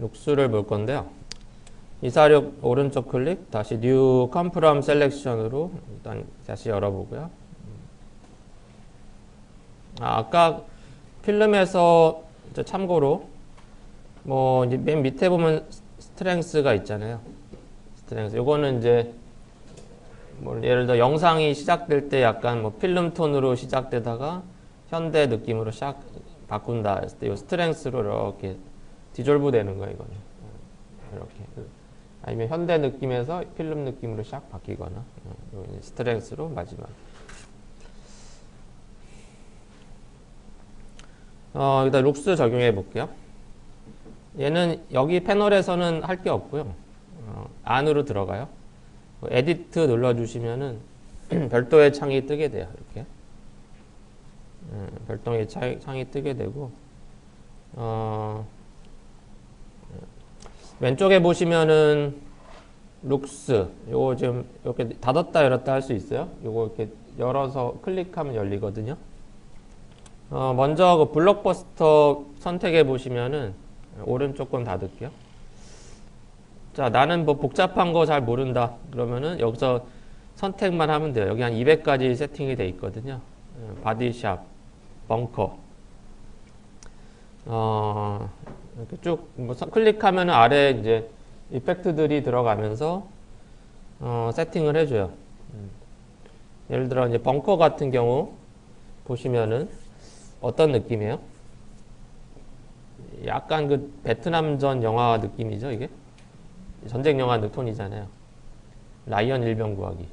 룩스를 볼 건데요. 246 오른쪽 클릭, 다시 New Come From Selection으로 일단 다시 열어보고요. 아, 아까 필름에서 참고로 뭐 이제 맨 밑에 보면 스트렝스가 있잖아요. 스트렝스. 요거는 이제 뭐 예를 들어 영상이 시작될 때 약간 뭐 필름 톤으로 시작되다가 현대 느낌으로 시작 바꾼다 했을 때이 스트렝스로 이렇게 디졸브 되는 거예요, 이거는. 이렇게. 아니면 현대 느낌에서 필름 느낌으로 샥 바뀌거나 요 스트렝스로 마지막. 어, 일단 룩스 적용해 볼게요. 얘는 여기 패널에서는 할 게 없고요. 어, 안으로 들어가요. 에디트 눌러주시면은 별도의 창이 뜨게 돼요. 이렇게. 음, 별도의 창이, 창이 뜨게 되고, 어, 왼쪽에 보시면은 룩스 요거 지금 이렇게 닫았다 열었다 할 수 있어요. 요거 이렇게 열어서 클릭하면 열리거든요. 어, 먼저 그 블록버스터 선택해 보시면은 오른쪽 건 닫을게요. 자, 나는 뭐 복잡한 거 잘 모른다. 그러면은 여기서 선택만 하면 돼요. 여기 한 200가지 세팅이 돼 있거든요. 바디샵, 벙커. 어, 이렇게 쭉 뭐 클릭하면 아래 이제 이펙트들이 들어가면서 어, 세팅을 해줘요. 음. 예를 들어 이제 벙커 같은 경우 보시면은 어떤 느낌이에요? 약간 그 베트남전 영화 느낌이죠, 이게? 전쟁 영화 톤이잖아요. 라이언 일병 구하기.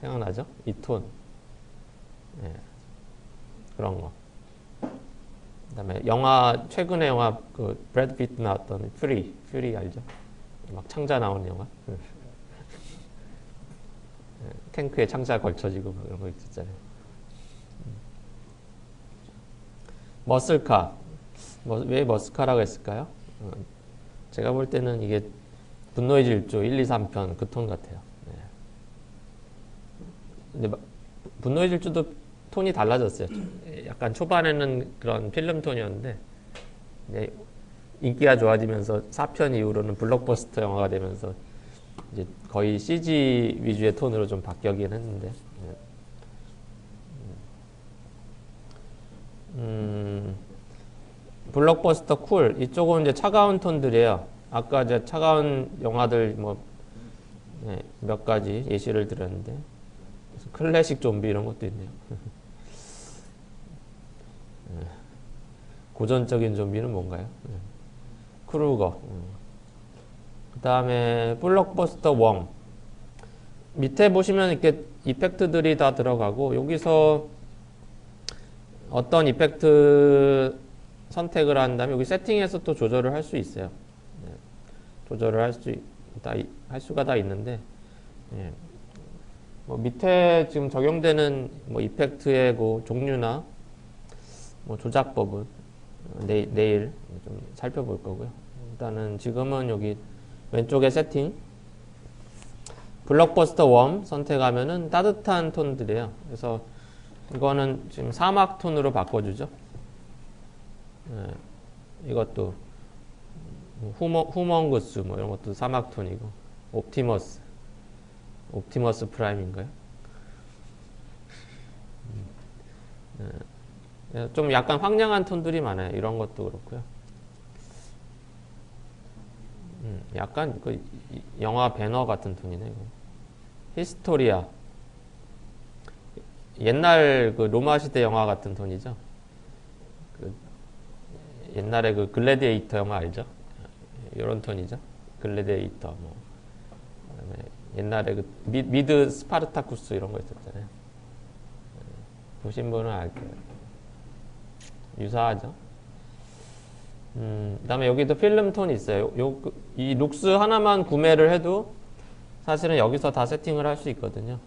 생각나죠? 이 톤. 네. 그런 거. 그다음에 영화 최근에 영화 그 브래드 피트 나왔던 퓨리 퓨리 알죠? 막 창자 나오는 영화. 탱크에 창자 걸쳐지고 막 이런 거 있었잖아요. 머슬카. 뭐, 왜 머슬카라고 했을까요? 어, 제가 볼 때는 이게 분노의 질주 1, 2, 3편 그 톤 같아요. 네. 근데 분노의 질주도 톤이 달라졌어요. 약간 초반에는 그런 필름 톤이었는데 이제 인기가 좋아지면서 4편 이후로는 블록버스터 영화가 되면서 이제 거의 CG 위주의 톤으로 좀 바뀌긴 했는데 음, 블록버스터 쿨 이쪽은 이제 차가운 톤들이에요. 아까 이제 차가운 영화들 뭐몇 네, 가지 예시를 드렸는데 클래식 좀비 이런 것도 있네요. 고전적인 좀비는 뭔가요? 크루거. 그 다음에 블록버스터 웜. 밑에 보시면 이렇게 이펙트들이 다 들어가고 여기서 어떤 이펙트 선택을 한 다음에 여기 세팅에서 또 조절을 할 수 있어요. 네. 조절을 할 수, 다, 할 수가 다 있는데, 예. 뭐 밑에 지금 적용되는 뭐 이펙트의 그 종류나 뭐 조작법은 내, 내일 좀 살펴볼 거고요. 일단은 지금은 여기 왼쪽에 세팅 블록버스터 웜 선택하면은 따뜻한 톤들이에요. 그래서 이거는 지금 사막 톤으로 바꿔주죠. 네, 이것도 후머, 후멍구스 뭐 이런 것도 사막 톤이고 옵티머스 옵티머스 프라임인가요? 네. 좀 약간 황량한 톤들이 많아요. 이런 것도 그렇고요. 음, 약간 그 영화 배너 같은 톤이네. 이거. 히스토리아. 옛날 그 로마 시대 영화 같은 톤이죠. 그 옛날에 그 글래디에이터 영화 알죠? 이런 톤이죠. 글래디에이터 뭐. 옛날에 그 미, 미드 스파르타쿠스 이런 거 있었잖아요. 보신 분은 알 거예요. 유사하죠. 음, 그 다음에 여기도 필름 톤이 있어요. 요, 이 룩스 하나만 구매를 해도 사실은 여기서 다 세팅을 할 수 있거든요.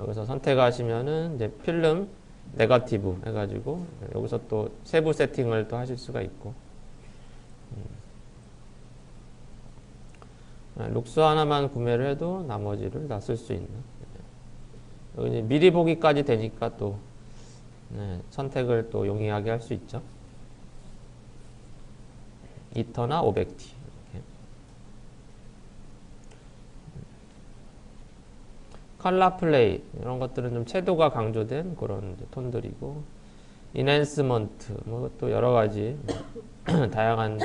여기서 선택하시면은 이제 필름 네거티브 해가지고 여기서 또 세부 세팅을 또 하실 수가 있고 음. 룩스 하나만 구매를 해도 나머지를 다 쓸 수 있는 여기 미리 보기까지 되니까 또 네, 선택을 또 용이하게 할 수 있죠. 2터나 500T 이렇게. 컬러 플레이 이런 것들은 좀 채도가 강조된 그런 톤들이고 인핸스먼트 뭐 또 여러 가지 다양한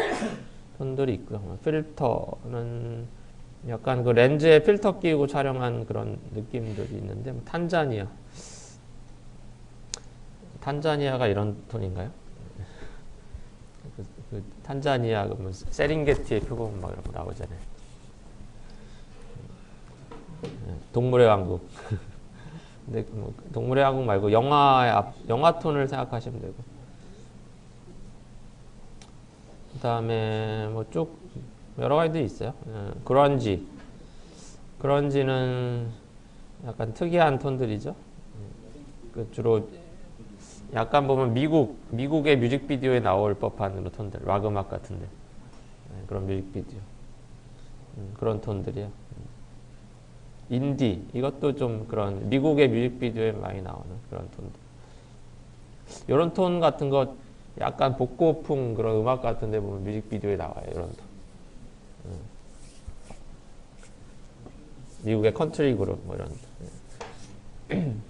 톤들이 있고요. 뭐 필터는 약간 그 렌즈에 필터 끼고 촬영한 그런 느낌들이 있는데 뭐 탄자니아 탄자니아가 이런 톤인가요? 그, 그 탄자니아 그뭐 세링게티의 표본 막 이런 거 나오잖아요. 네, 동물의 왕국. 근데 뭐 동물의 왕국 말고 영화의 앞, 영화 톤을 생각하시면 되고. 그 다음에 뭐 쭉 여러 가지도 있어요. 예, 그런지. 그런지는 약간 특이한 톤들이죠. 그 주로 약간 보면 미국 미국의 뮤직비디오에 나올 법한 톤들, 락 음악 같은데 네, 그런 뮤직비디오 음, 그런 톤들이요. 인디 이것도 좀 그런 미국의 뮤직비디오에 많이 나오는 그런 톤들. 이런 톤 같은 거 약간 복고풍 그런 음악 같은데 보면 뮤직비디오에 나와요. 이런 톤. 음. 미국의 컨트리 그룹 뭐 이런.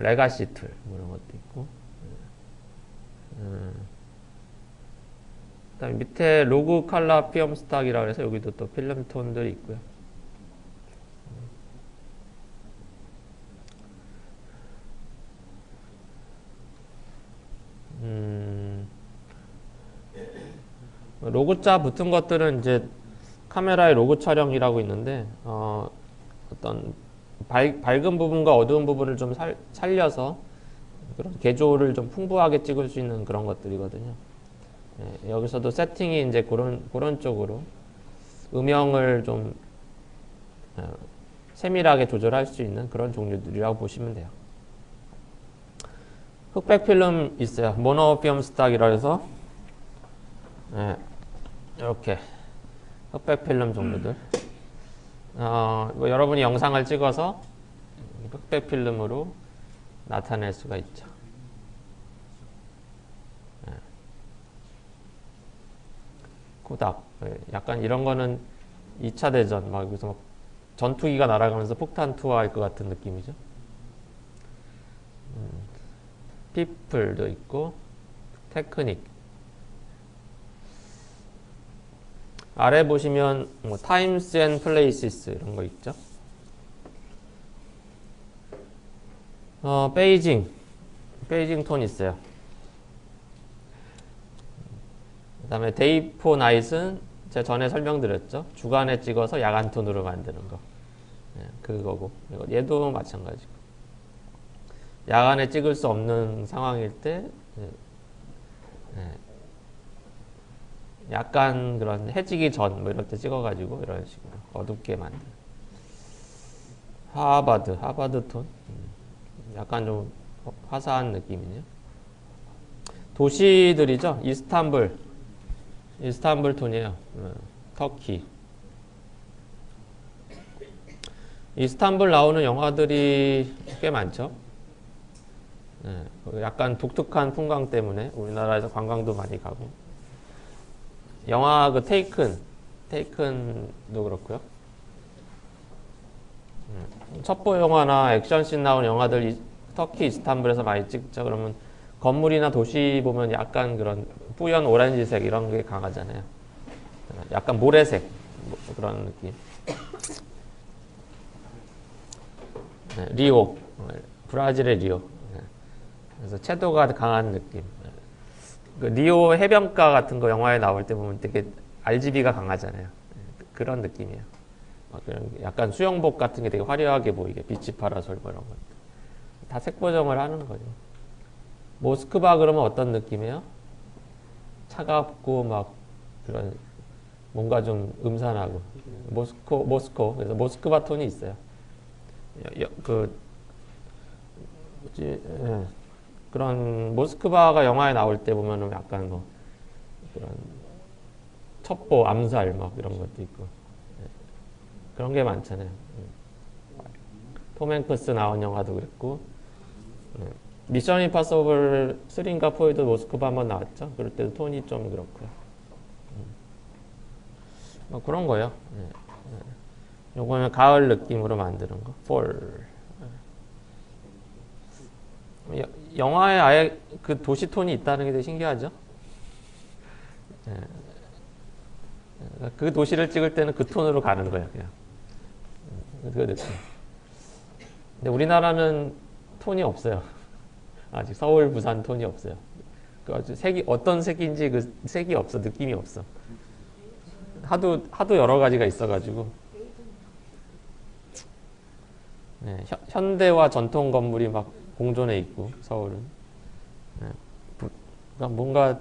레가시 툴, 뭐 이런 것도 있고. 음. 그다음에 밑에 로그 칼라 피엄 스탁이라고 해서 여기도 또 필름 톤들이 있고요. 음. 로고자 붙은 것들은 이제 카메라의 로고 촬영이라고 있는데 어, 어떤 밝, 밝은 부분과 어두운 부분을 좀 살, 살려서 그런 개조를 좀 풍부하게 찍을 수 있는 그런 것들이거든요. 예, 여기서도 세팅이 이제 그런 그런 쪽으로 음영을 좀 어, 세밀하게 조절할 수 있는 그런 종류들이라고 보시면 돼요. 흑백 필름 있어요. 모노피엄 스탁이라 해서 예, 이렇게 흑백 필름 종류들. 어, 뭐 여러분이 영상을 찍어서 흑백 필름으로 나타낼 수가 있죠. 예. 코닥. 예, 약간 이런 거는 2차 대전, 막 여기서 막 전투기가 날아가면서 폭탄 투하할 것 같은 느낌이죠. 음, 피플도 있고, 테크닉. 아래 보시면 뭐 타임스 앤 플레이시스 이런 거 있죠. 어, 베이징. 베이징 톤 있어요. 그 다음에 데이 포 나잇은 제가 전에 설명드렸죠. 주간에 찍어서 야간 톤으로 만드는 거. 네, 그거고. 얘도 마찬가지고. 야간에 찍을 수 없는 상황일 때 네, 네, 약간 그런 해지기 전뭐때 찍어가지고 이런 식으로 어둡게 만든. 하바드 하바드 톤? 음, 약간 좀 화사한 느낌이네요. 도시들이죠? 이스탄불. 이스탄불 톤이에요. 음, 터키. 이스탄불 나오는 영화들이 꽤 많죠? 네, 약간 독특한 풍광 때문에 우리나라에서 관광도 많이 가고 영화 그 테이큰 테이큰도 그렇고요. 음, 첩보 영화나 액션씬 나온 영화들 이, 터키 이스탄불에서 많이 찍죠. 그러면 건물이나 도시 보면 약간 그런 뿌연 오렌지색 이런 게 강하잖아요. 약간 모래색 뭐 그런 느낌. 네, 리오 브라질의 리오. 네. 그래서 채도가 강한 느낌. 그 리오 해변가 같은 거 영화에 나올 때 보면 되게 RGB가 강하잖아요. 그런 느낌이에요. 약간 수영복 같은 게 되게 화려하게 보이게 비치 파라솔 뭐 이런 거. 다 색보정을 하는 거죠. 모스크바 그러면 어떤 느낌이에요? 차갑고 막 그런 뭔가 좀 음산하고 모스코 모스코 그래서 모스크바 톤이 있어요. 그 뭐지? 예. 그런 모스크바가 영화에 나올 때 보면은 약간 뭐 그런 첩보 암살 막 이런 것도 있고 네. 그런 게 많잖아요. 네. 톰 행크스 나온 영화도 그랬고 네. 미션 임파서블 3인가 4에도 모스크바 한번 나왔죠. 그럴 때도 톤이 좀 그렇고요. 음. 뭐 그런 거요. 네. 네. 요거는 가을 느낌으로 만드는 거. fall. 여- 영화에 아예 그 도시 톤이 있다는 게 되게 신기하죠. 예. 그 도시를 찍을 때는 그 톤으로 가는 거예요, 그냥. 근데 우리나라는 톤이 없어요. 아직 서울, 부산 톤이 없어요. 그 아주 색이 어떤 색인지 그 색이 없어, 느낌이 없어. 하도 하도 여러 가지가 있어가지고. 네, 현- 현대와 전통 건물이 막 공존해 있고 서울은. 네, 부- 그러니까 뭔가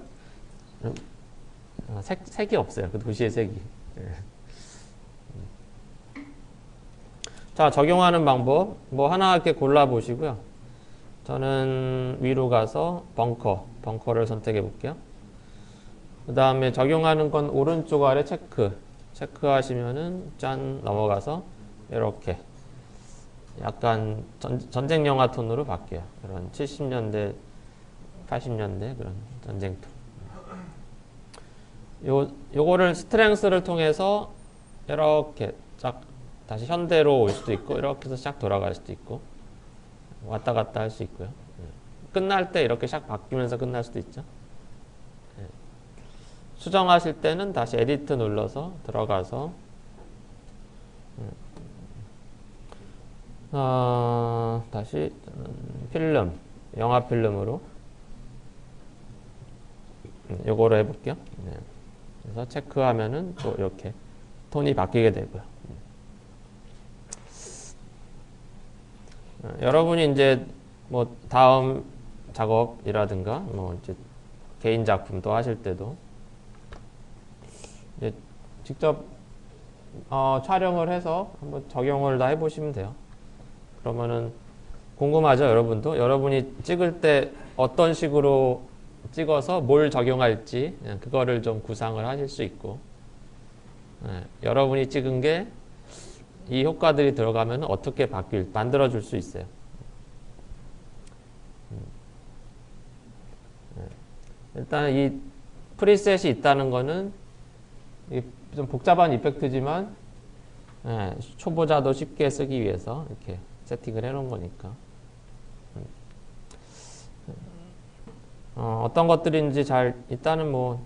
어, 색 색이 없어요. 그 도시의 색이. 네. 자 적용하는 방법 뭐 하나 이렇게 골라 보시고요. 저는 위로 가서 벙커 벙커를 선택해 볼게요. 그 다음에 적용하는 건 오른쪽 아래 체크 체크하시면은 짠 넘어가서 이렇게 약간 전, 전쟁 영화 톤으로 바뀌어요. 그런 70년대 80년대 그런 전쟁 톤. 요 요거를 스트렝스를 통해서 이렇게 쫙 다시 현대로 올 수도 있고 이렇게 해서 싹 돌아갈 수도 있고 왔다 갔다 할 수 있고요. 예. 끝날 때 이렇게 싹 바뀌면서 끝날 수도 있죠. 예. 수정하실 때는 다시 에디트 눌러서 들어가서 음. 어, 다시 음, 필름 영화 필름으로 음, 요거로 해볼게요. 네. 그래서 체크하면은 또 이렇게 톤이 바뀌게 되고요. 어, 여러분이 이제 뭐 다음 작업이라든가 뭐 이제 개인 작품도 하실 때도 이제 직접 어, 촬영을 해서 한번 적용을 다 해보시면 돼요. 그러면은 궁금하죠, 여러분도? 여러분이 찍을 때 어떤 식으로 찍어서 뭘 적용할지 예, 그거를 좀 구상을 하실 수 있고 예, 여러분이 찍은 게 이 효과들이 들어가면 어떻게 바뀔 만들어 줄 수 있어요. 음. 예. 일단 이 프리셋이 있다는 거는 좀 복잡한 이펙트지만 예, 초보자도 쉽게 쓰기 위해서 이렇게 세팅을 해 놓은 거니까 음. 어, 어떤 것들인지 잘 일단은 뭐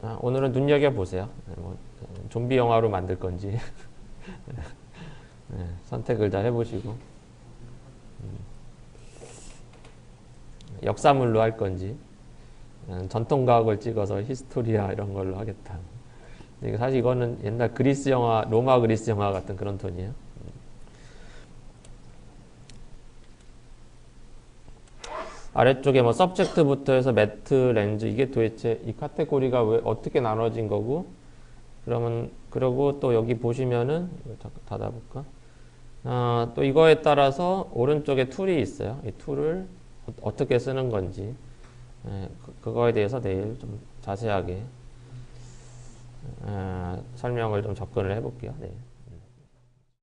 아, 오늘은 눈여겨 보세요. 뭐, 좀비 영화로 만들 건지 네, 선택을 잘 해보시고 음, 역사물로 할 건지 음, 전통과학을 찍어서 히스토리아 이런 걸로 하겠다. 사실 이거는 옛날 그리스 영화, 로마 그리스 영화 같은 그런 톤이에요. 아래쪽에 뭐 서브젝트부터 해서 매트, 렌즈 이게 도대체 이 카테고리가 왜 어떻게 나눠진 거고 그러면 그리고 또 여기 보시면은 잠깐 닫아볼까? 아, 또 이거에 따라서 오른쪽에 툴이 있어요. 이 툴을 어- 어떻게 쓰는 건지 예, 그, 그거에 대해서 내일 좀 자세하게 아, 설명을 좀 접근을 해볼게요. 네.